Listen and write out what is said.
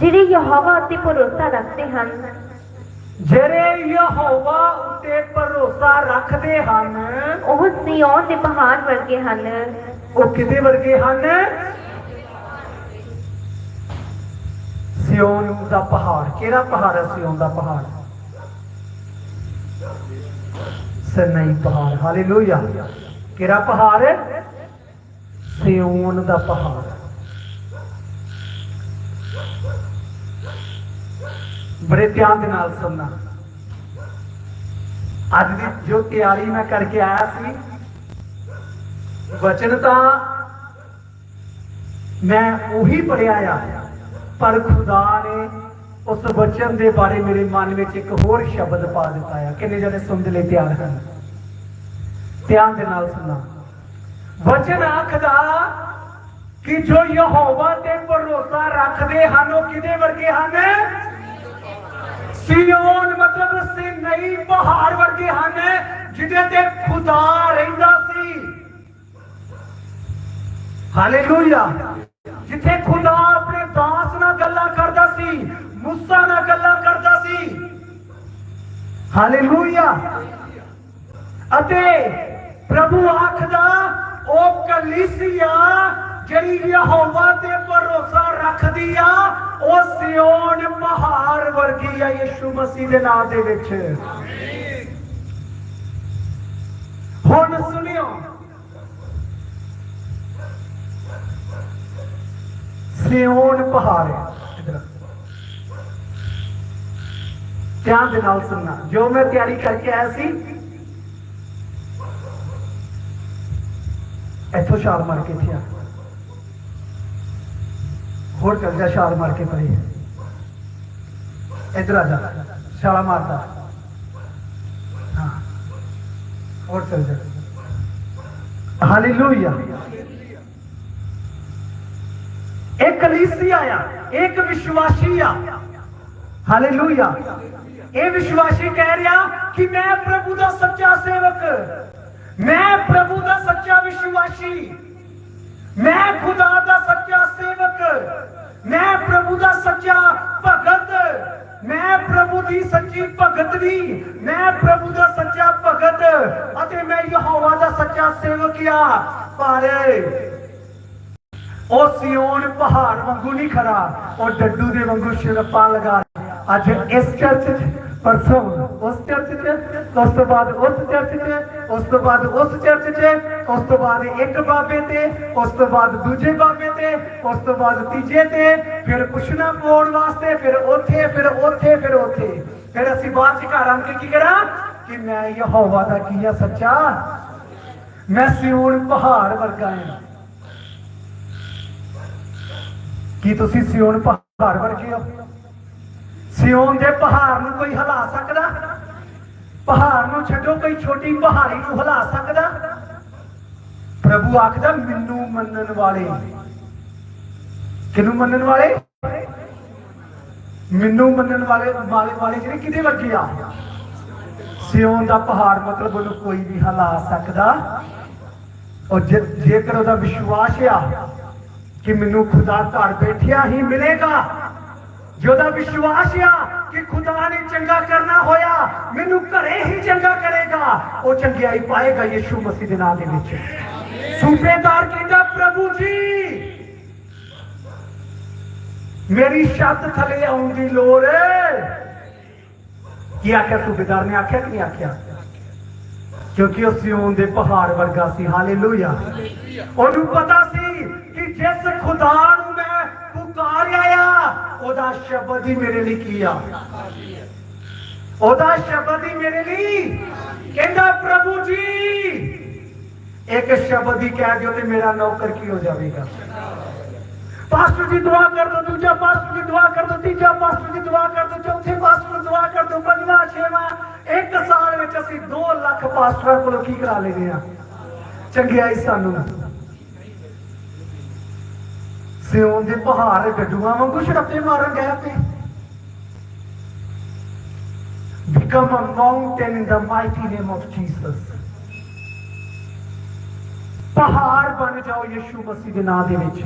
ਜਿਹੜੇ ਯਹੋਵਾ ਉੱਤੇ ਭਰੋਸਾ ਰੱਖਦੇ ਹਨ ਜਿਹੜੇ ਯਹੋਵਾ ਉੱਤੇ ਭਰੋਸਾ ਰੱਖਦੇ ਹਨ ਉਹ ਸਿਯੋਨ ਦੇ ਪਹਾੜ ਵਰਗੇ ਹਨ। ਉਹ ਕਿਹਦੇ ਵਰਗੇ ਹਨ? ਸਿਓਨ ਦਾ ਪਹਾੜ ਕਿਹੜਾ ਪਹਾੜ ਹੈ ਸਿਓਨ ਦਾ ਪਹਾੜ? ਸਨਈ ਪਹਾੜ ਹਾਲੇਲੂਇਆ। ਕਿਹੜਾ ਪਹਾੜ? ਹੈ ਸਿਓਨ ਦਾ ਪਹਾੜ। ਬੜੇ ਧਿਆਨ ਦੇ ਨਾਲ ਸੁਣਨਾ। ਅੱਜ ਦੀ ਜੋ ਤਿਆਰੀ ਮੈਂ ਕਰਕੇ ਆਇਆ ਸੀ, ਵਚਨ ਤਾਂ ਮੈਂ ਉਹੀ ਪੜਿਆ ਆ, ਪਰ ਖੁਦਾ ਨੇ ਉਸ ਵਚਨ ਦੇ ਬਾਰੇ ਮੇਰੇ ਮਨ ਵਿੱਚ ਇੱਕ ਹੋਰ ਸ਼ਬਦ ਪਾ ਦਿੱਤਾ ਆ। ਕਿੰਨੇ ਜਣੇ ਸੁਣਨ ਲਈ ਤਿਆਰ ਹਨ? ਧਿਆਨ ਦੇ ਨਾਲ ਸੁਣਨਾ। ਵਚਨ ਆਖਦਾ ਕਿ ਜੋ ਯਹੋਵਾ ਤੇ ਭਰੋਸਾ ਰੱਖਦੇ ਹਨ, ਉਹ ਕਿਹਦੇ ਵਰਗੇ ਹਨ? ਸਿਯੋਨ ਮਤਲਬ ਸੀ ਪਹਾੜ ਵਰਗੇ ਹਨ, ਜਿਹਦੇ ਤੇ ਖੁਦਾ ਰਹਿੰਦਾ ਸੀ। ਹਾਲੇਲੂਇਆ। ਜਿੱਥੇ ਖੁਦਾ ਆਪਣੇ ਦਾਸ ਨਾਲ ਗੱਲਾਂ ਕਰਦਾ ਸੀ, ਮੂਸਾ ਨਾਲ ਗੱਲਾਂ ਕਰਦਾ ਸੀ। ਹਾਲੇਲੂਇਆ। ਅਤੇ ਪ੍ਰਭੂ ਆਖਦਾ ਉਹ ਕਲੀਸਿਆ ਜਿਹੜੀ ਯਹੋਵਾ ਤੇ ਭਰੋਸਾ ਰੱਖਦੀ ਆ, ਉਹ ਸਿਯੋਨ ਪਹਾੜ ਵਰਗੀ ਆ ਯਿਸੂ ਮਸੀਹ ਦੇ ਨਾਮ ਦੇ ਵਿੱਚ। ਹੁਣ ਸੁਣਿਓ, ਸਿਓਨ ਪਹਾੜ ਧਿਆਨ ਦੇ ਨਾਲ ਸੁਣਨਾ। ਜੋ ਮੈਂ ਤਿਆਰੀ ਕਰਕੇ ਆਇਆ ਸੀ, ਇੱਥੋਂ ਛਾਲ ਮਾਰ ਕੇ ਇੱਥੇ ਆ। ਹੋਰ ਚੱਲ ਜਾ ਛਾਲ ਮਾਰ ਕੇ ਪਰੇ। ਇੱਧਰ ਆ ਜਾ, ਛਾਲਾ ਮਾਰਦਾ। ਹਾਂ, ਹੋਰ ਚੱਲ ਜਾ। ਹਾਲੇਲੂਇਆ ਇੱਕ ਕਲੀਸਿਆ ਆ ਇੱਕ ਵਿਸ਼ਵਾਸੀ ਆ। ਹਾਲੇਲੂਇਆ ਇਹ ਵਿਸ਼ਵਾਸੀ ਕਹਿ ਰਿਹਾ ਕਿ ਮੈਂ ਪ੍ਰਭੂ ਦਾ ਸੱਚਾ ਸੇਵਕ, ਮੈਂ ਪ੍ਰਭੂ ਦਾ ਸੱਚਾ ਵਿਸ਼ਵਾਸੀ, ਮੈਂ ਖੁਦਾ ਦਾ ਸੱਚਾ ਸੇਵਕ। ਮੈਂ ਪ੍ਰਭੂ ਦਾ ਸੱਚਾ ਭਗਤ। ਮੈਂ ਪ੍ਰਭੂ ਦੀ ਸੱਚੀ ਭਗਤ ਦੀ ਮੈਂ ਪ੍ਰਭੂ ਦਾ ਸੱਚਾ ਭਗਤ ਅਤੇ ਮੈਂ ਯਹੋਵਾ ਦਾ ਸੱਚਾ ਸੇਵਕ ਪਰ, ਉਹ ਸਿਓਨ ਪਹਾੜ ਵਾਂਗੂ ਨਹੀਂ ਖੜਾ। ਉਹ ਡੱਡੂ ਦੇ ਵਾਂਗੂ ਸ਼ਿਰਪਾਂ ਲਗਾ ਅੱਜ ਇਸ ਚਰਚ ਪਰਸੋਂ ਉਸ ਚਰਚ 'ਚ ਉਸ ਤੋਂ ਬਾਅਦ ਉਸ ਚਰਚ 'ਚ ਉਸ ਤੋਂ ਬਾਅਦ ਉਸ ਚਰਚ 'ਚ ਉਸ ਤੋਂ ਬਾਅਦ ਇੱਕ ਬਾਬੇ ਤੇ ਉਸ ਤੋਂ ਬਾਅਦ ਦੂਜੇ ਬਾਬੇ ਤੇ ਉਸ ਤੋਂ ਬਾਅਦ ਤੀਜੇ ਤੇ ਫਿਰ ਪੁੱਛਣਾ ਪਾਉਣ ਵਾਸਤੇ ਫਿਰ ਉੱਥੇ ਫਿਰ ਉੱਥੇ ਫਿਰ ਉੱਥੇ ਫਿਰ ਅਸੀਂ ਬਾਅਦ 'ਚ ਘਰ ਆਣ ਕੇ ਕੀ ਕਰਾਂ ਕਿ ਮੈਂ ਯਹੋਵਾ ਦਾ ਕੀ ਆ ਸੱਚਾ ਮੈਂ ਸਿਓਨ ਪਹਾੜ ਵਰਗਾ ਹਾਂ ਕੀ ਤੁਸੀਂ ਸਿਓਨ ਪਹਾੜ ਵਰਗੇ ਹੋ ਸਿਓਨ ਦੇ ਪਹਾੜ ਨੂੰ ਕੋਈ ਹਿਲਾ ਸਕਦਾ? ਪਹਾੜ ਨੂੰ ਛੱਡੋ, ਕੋਈ ਛੋਟੀ ਪਹਾੜੀ ਨੂੰ ਹਿਲਾ ਸਕਦਾ? ਪ੍ਰਭੂ ਆਖਦਾ, ਮੈਨੂੰ ਮੰਨਣ ਵਾਲੇ। ਕਿਹਨੂੰ ਮੰਨਣ ਵਾਲੇ? ਮੈਨੂੰ ਮੰਨਣ ਵਾਲੇ ਵਾਲੇ ਵਾਲੇ ਜਿਹੜੇ ਕਿਹਦੇ ਲੱਗੇ ਆ। ਸਿਓਨ ਦਾ ਪਹਾੜ ਮਤਲਬ ਉਹਨੂੰ ਕੋਈ ਵੀ ਹਿਲਾ ਸਕਦਾ। ਔਰ ਜੇ- ਜੇਕਰ ਉਹਦਾ ਵਿਸ਼ਵਾਸ ਆ ਕਿ ਮੈਨੂੰ ਖੁਦਾ ਘਰ ਬੈਠਿਆ ਹੀ ਮਿਲੇਗਾ ਜਿਹਦਾ ਵਿਸ਼ਵਾਸ ਆ ਕਿ ਖੁਦਾ ਨੇ ਚੰਗਾ ਕਰਨਾ ਹੋਇਆ, ਮੈਨੂੰ ਘਰੇ ਹੀ ਚੰਗਾ ਕਰੇਗਾ। ਉਹ ਚੰਗਿਆਈ ਪਾਏਗਾ ਯਿਸੂ ਮਸੀਹ ਦੇ ਨਾਮ ਦੇ ਵਿੱਚ। ਸੂਬੇਦਾਰ ਕਹਿੰਦਾ, ਪ੍ਰਭੂ ਜੀ, ਮੇਰੀ ਛੱਤ ਥੱਲੇ ਆਉਣ ਦੀ ਲੋੜ ਕੀ ਆਖਿਆ ਸੂਬੇਦਾਰ ਨੇ? ਆਖਿਆ ਕਿ ਨਹੀਂ ਆਖਿਆ? ਕਿਉਂਕਿ ਉਹ ਸਿਓਨ ਦੇ ਪਹਾੜ ਵਰਗਾ ਸੀ। ਹਾਲੇਲੂਇਆ। ਉਹਨੂੰ ਪਤਾ ਸੀ ਕਿ ਜਿਸ ਖੁਦਾ ਨੂੰ ਉਹਦਾ ਸ਼ਬਦ ਹੀ ਮੇਰੇ ਲਈ ਕੀ ਆ? ਉਹਦਾ ਸ਼ਬਦ ਹੀ ਮੇਰੇ ਲਈ? ਕਹਿੰਦਾ ਪ੍ਰਭੂ ਜੀ, ਇੱਕ ਸ਼ਬਦ ਹੀ ਕਹਿ ਦਿਓ ਤੇ ਮੇਰਾ ਨੌਕਰ ਕੀ ਹੋ ਜਾਵੇਗਾ? ਪਾਸਟਰ ਜੀ ਦੁਆ ਕਰ ਦੋ ਦੂਜਾ ਪਾਸਟਰ ਜੀ ਦੁਆ ਕਰ ਦੋ ਤੀਜਾ ਪਾਸਟਰ ਜੀ ਦੁਆ ਕਰ ਦੋ ਚੌਥੇ ਪਾਸਟਰ ਦੁਆ ਕਰ ਦੋ ਪੰਜਵਾਂ, ਛੇਵਾਂ, ਇੱਕ ਸਾਲ ਵਿੱਚ ਅਸੀਂ 2 ਲੱਖ ਪਾਸਟਰਾਂ ਕੋਲੋਂ ਕੀ ਕਰਾ ਲੈਨੇ ਆ ਚੰਗਿਆਈ ਸਾਨੂੰ। ਸਿਉਂ ਦੇ ਪਹਾੜ ਗੱਡੂਆਂ ਵਾਂਗੂ ਛੜੱਪੇ ਮਾਰਨ ਗਏ ਤੇ become a mountain in the mighty name of Jesus ਪਹਾੜ ਬਣ ਜਾਓ ਯਿਸੂ ਮਸੀਹ ਦੇ ਨਾਮ ਦੇ ਵਿੱਚ।